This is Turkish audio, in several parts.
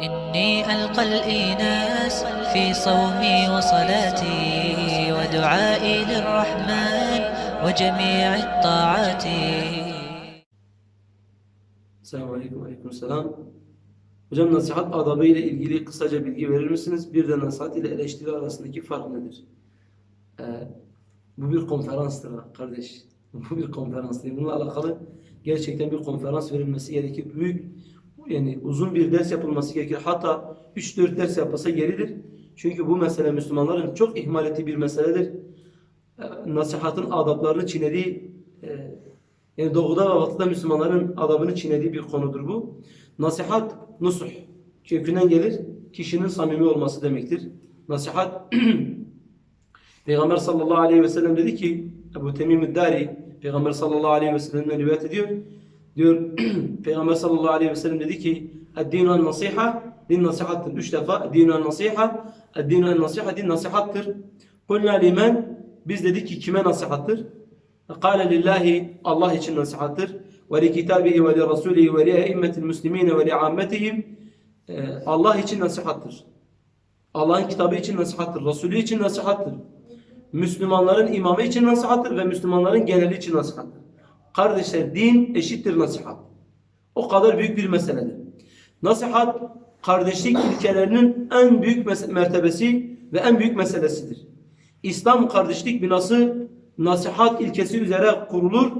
إني ألقى الإناس في صومي وصلاتي ودعائي للرحمن وجميع الطاعات Selamun Aleyküm, Aleyküm Selam. Hocam nasihat adabı ile ilgili kısaca bilgi verir misiniz? Bir de nasihat ile eleştiri arasındaki fark nedir? Ee, bu bir konferanstır ha kardeş. Bu bir konferans değil. Bununla alakalı gerçekten bir konferans verilmesi gerekir. Büyük, yani uzun bir ders yapılması gerekir. Hatta 3-4 ders yapılsa yeridir. Çünkü bu mesele Müslümanların çok ihmal ettiği bir meseledir. Ee, nasihatın adaplarını çiğnediği e, yani doğuda ve batıda Müslümanların adabını çiğnediği bir konudur bu. Nasihat, nusuh. Kökünden gelir, kişinin samimi olması demektir. Nasihat, Peygamber sallallahu aleyhi ve sellem dedi ki, Ebu Temim Dari, Peygamber sallallahu aleyhi ve sellem'den rivayet ediyor. Diyor Peygamber sallallahu aleyhi ve sellem dedi ki Eddinun nasiha din nasihattır. Üç defa dinun nasiha Eddinun nasiha din nasihattır. Kulna limen biz dedik ki kime nasihattır? Kale lillahi Allah için nasihattır. Ve li kitabihi ve li rasulihi ve li eimmetil muslimine ve li ammetihim ee, Allah için nasihattır. Allah'ın kitabı için nasihattır. Resulü için nasihattır. Müslümanların imamı için nasihattır ve Müslümanların geneli için nasihattır. Kardeşler din eşittir nasihat. O kadar büyük bir meseledir. Nasihat kardeşlik ilkelerinin en büyük mertebesi ve en büyük meselesidir. İslam kardeşlik binası nasihat ilkesi üzere kurulur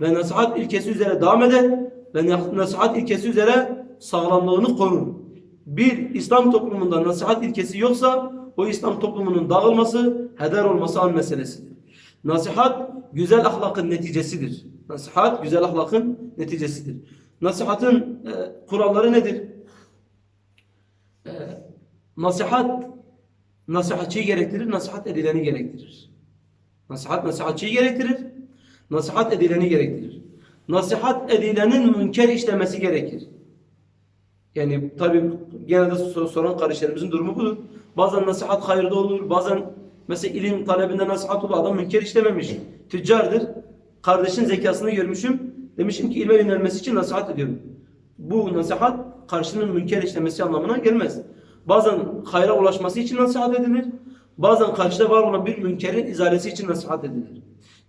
ve nasihat ilkesi üzere devam eder ve nasihat ilkesi üzere sağlamlığını korur. Bir İslam toplumunda nasihat ilkesi yoksa o İslam toplumunun dağılması, heder olması an meselesidir. Nasihat güzel ahlakın neticesidir. Nasihat güzel ahlakın neticesidir. Nasihatın e, kuralları nedir? E, nasihat nasihatçıyı gerektirir, nasihat edileni gerektirir. Nasihat nasihatçıyı gerektirir. Nasihat edileni gerektirir. Nasihat edilenin münker işlemesi gerekir. Yani tabi genelde sor- soran kardeşlerimizin durumu budur. Bazen nasihat hayırda olur. Bazen mesela ilim talebinde nasihat olur. Adam münker işlememiş. Tüccardır. Kardeşin zekasını görmüşüm. Demişim ki ilme yönelmesi için nasihat ediyorum. Bu nasihat karşının münker işlemesi anlamına gelmez. Bazen hayra ulaşması için nasihat edilir. Bazen karşıda var olan bir münkerin izalesi için nasihat edilir.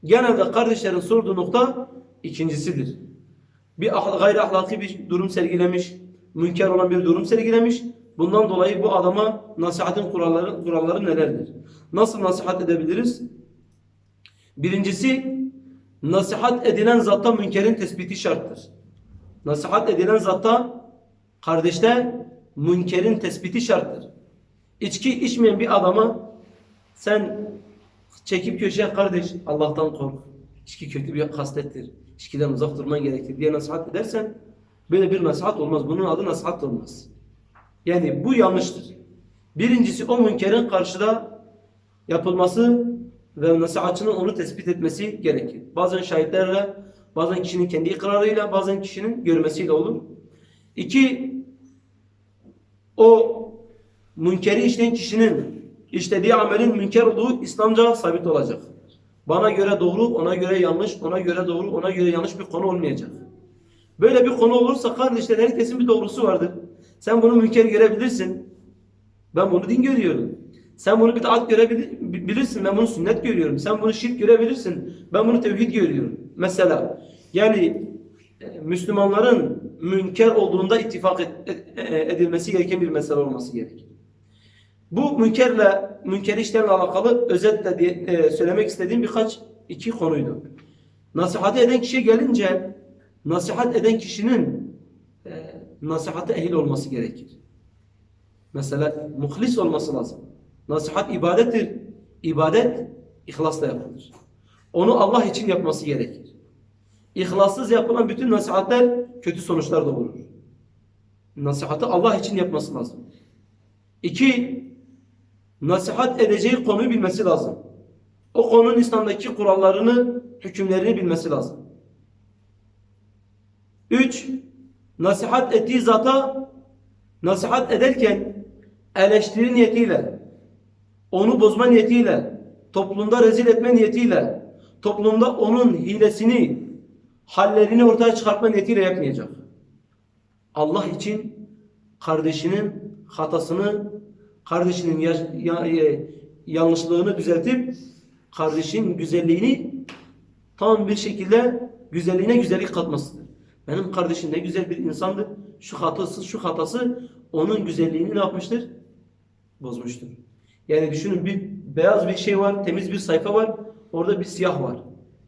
Genelde kardeşlerin sorduğu nokta ikincisidir. Bir gayri ahlaki bir durum sergilemiş, münker olan bir durum sergilemiş. Bundan dolayı bu adama nasihatin kuralları, kuralları nelerdir? Nasıl nasihat edebiliriz? Birincisi, nasihat edilen zatta münkerin tespiti şarttır. Nasihat edilen zatta kardeşte münkerin tespiti şarttır. İçki içmeyen bir adama sen çekip köşeye kardeş Allah'tan kork. İçki kötü bir kastettir. İçkiden uzak durman gerekir diye nasihat edersen böyle bir nasihat olmaz. Bunun adı nasihat olmaz. Yani bu yanlıştır. Birincisi o münkerin karşıda yapılması ve nasihatçının onu tespit etmesi gerekir. Bazen şahitlerle, bazen kişinin kendi ikrarıyla, bazen kişinin görmesiyle olur. İki, o münkeri işleyen kişinin işlediği amelin münker olduğu İslamca sabit olacak. Bana göre doğru, ona göre yanlış, ona göre doğru, ona göre yanlış bir konu olmayacak. Böyle bir konu olursa kardeşler herkesin bir doğrusu vardır. Sen bunu münker görebilirsin. Ben bunu din görüyorum. Sen bunu bid'at görebilirsin. Ben bunu sünnet görüyorum. Sen bunu şirk görebilirsin. Ben bunu tevhid görüyorum. Mesela yani e, Müslümanların münker olduğunda ittifak et- e, edilmesi gereken bir mesele olması gerekir. Bu münkerle, münker işlerle alakalı özetle diye, e, söylemek istediğim birkaç iki konuydu. Nasihat eden kişiye gelince, nasihat eden kişinin e, nasihate ehil olması gerekir. Mesela muhlis olması lazım. Nasihat ibadettir. İbadet ihlasla yapılır. Onu Allah için yapması gerekir. İhlassız yapılan bütün nasihatler kötü sonuçlar doğurur. Nasihatı Allah için yapması lazım. İki, nasihat edeceği konuyu bilmesi lazım. O konunun İslam'daki kurallarını, hükümlerini bilmesi lazım. Üç, nasihat ettiği zata nasihat ederken eleştiri niyetiyle, onu bozma niyetiyle, toplumda rezil etme niyetiyle, toplumda onun hilesini, hallerini ortaya çıkartma niyetiyle yapmayacak. Allah için kardeşinin hatasını, kardeşinin ya- ya- ya- yanlışlığını düzeltip kardeşin güzelliğini tam bir şekilde güzelliğine güzellik katmasıdır. Benim kardeşim ne güzel bir insandır. Şu hatası, şu hatası onun güzelliğini ne yapmıştır? Bozmuştur. Yani düşünün bir beyaz bir şey var, temiz bir sayfa var. Orada bir siyah var.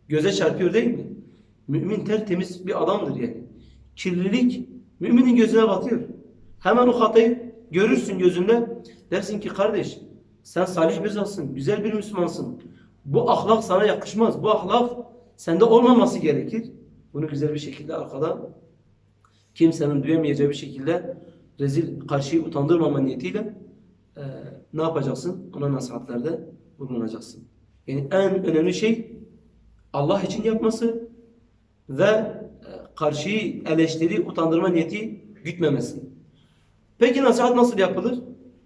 Göze çarpıyor değil mi? Mümin tertemiz bir adamdır yani. Kirlilik müminin gözüne batıyor. Hemen o hatayı görürsün gözünde. Dersin ki kardeş sen salih bir zatsın, güzel bir Müslümansın. Bu ahlak sana yakışmaz. Bu ahlak sende olmaması gerekir. Bunu güzel bir şekilde arkada kimsenin duyamayacağı bir şekilde rezil karşıyı utandırmama niyetiyle e, ne yapacaksın? Ona nasihatlerde bulunacaksın. Yani en önemli şey Allah için yapması ve e, karşıyı eleştiri, utandırma niyeti gütmemesi. Peki nasihat nasıl yapılır?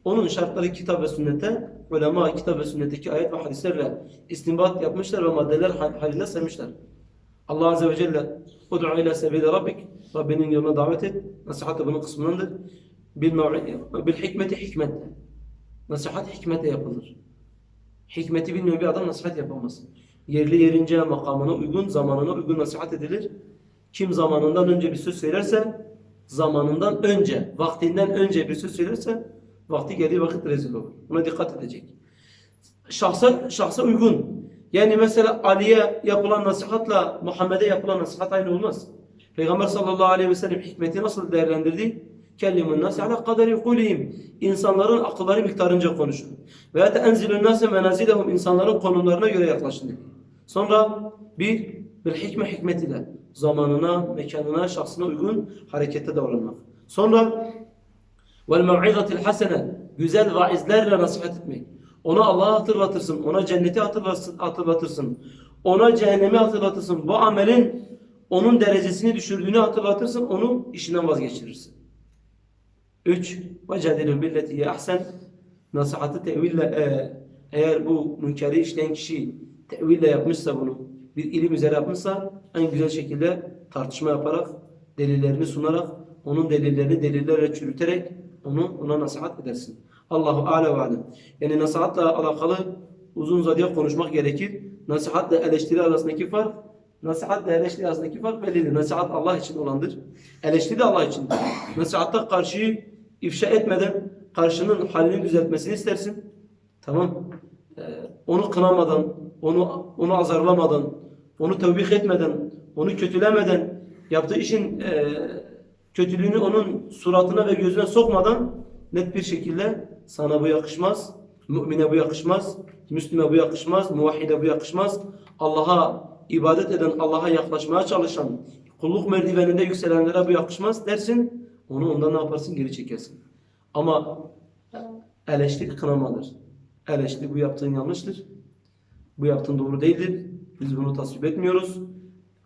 Onun şartları kitap ve sünnete, ulema kitap ve sünnetteki ayet ve hadislerle istinbat yapmışlar ve maddeler hal- haline sermişler. Allah Azze ve Celle Ud'u ila sebili Rabbik Rabbinin yoluna davet et. Nasihat da bunun kısmındandır. Bil, bil hikmeti hikmetle. Nasihat hikmetle yapılır. Hikmeti bilmeyen bir adam nasihat yapamaz. Yerli yerince makamına uygun, zamanına uygun nasihat edilir. Kim zamanından önce bir söz söylerse, zamanından önce, vaktinden önce bir söz söylerse, vakti geldiği vakit rezil olur. Buna dikkat edecek. Şahsa, şahsa uygun. Yani mesela Ali'ye yapılan nasihatla Muhammed'e yapılan nasihat aynı olmaz. Peygamber sallallahu aleyhi ve sellem hikmeti nasıl değerlendirdi? Kellimun nasi ala kaderi kulihim. İnsanların akılları miktarınca konuşun. Ve ete enzilun nase menazilehum. İnsanların konumlarına göre yaklaşın. Sonra bir, bir hikme hikmetiyle zamanına, mekanına, şahsına uygun harekette davranmak. Sonra vel mev'izatil hasene güzel vaizlerle nasihat etmek. Ona Allah'ı hatırlatırsın, ona cenneti hatırlatırsın, hatırlatırsın. Ona cehennemi hatırlatırsın. Bu amelin onun derecesini düşürdüğünü hatırlatırsın, onu işinden vazgeçirirsin. 3. Vecedilül milletiye ahsen nasihatı teville e, eğer bu münkeri işleyen kişi teville yapmışsa bunu bir ilim üzere yapmışsa en güzel şekilde tartışma yaparak delillerini sunarak onun delillerini delillerle çürüterek onu ona nasihat edersin. Allahu ale ve alem. Yani nasihatla alakalı uzun uzadıya konuşmak gerekir. Nasihatla eleştiri arasındaki fark Nasihat ve eleştiri arasındaki fark bellidir. Nasihat Allah için olandır. Eleştiri de Allah içindir. Nasihatta karşı ifşa etmeden karşının halini düzeltmesini istersin. Tamam. Ee, onu kınamadan, onu onu azarlamadan, onu tevbih etmeden, onu kötülemeden, yaptığı işin e, kötülüğünü onun suratına ve gözüne sokmadan net bir şekilde sana bu yakışmaz, mümine bu yakışmaz, Müslüme bu yakışmaz, muvahhide bu yakışmaz. Allah'a ibadet eden, Allah'a yaklaşmaya çalışan, kulluk merdiveninde yükselenlere bu yakışmaz dersin. Onu ondan ne yaparsın? Geri çekersin. Ama eleştiri kınamadır. Eleştiri bu yaptığın yanlıştır. Bu yaptığın doğru değildir. Biz bunu tasvip etmiyoruz.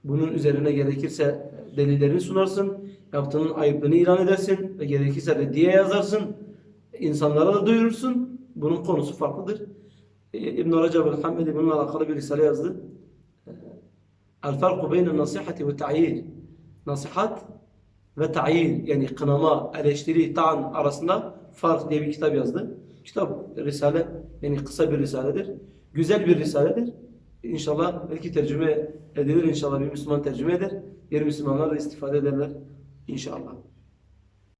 Bunun üzerine gerekirse delillerini sunarsın. Yaptığının ayıplığını ilan edersin. Ve gerekirse reddiye yazarsın. İnsanlara da duyurursun. Bunun konusu farklıdır. Ee, İbn-i Recep el-Hamedi bununla alakalı bir risale yazdı. Ee, El-farku beyne nasihati ve ta'yir. Nasihat ve ta'yir yani kınama, eleştiri, ta'an arasında fark diye bir kitap yazdı. Kitap, risale yani kısa bir risaledir. Güzel bir risaledir. İnşallah belki tercüme edilir. İnşallah bir Müslüman tercüme eder. Diğer Müslümanlar da istifade ederler. İnşallah.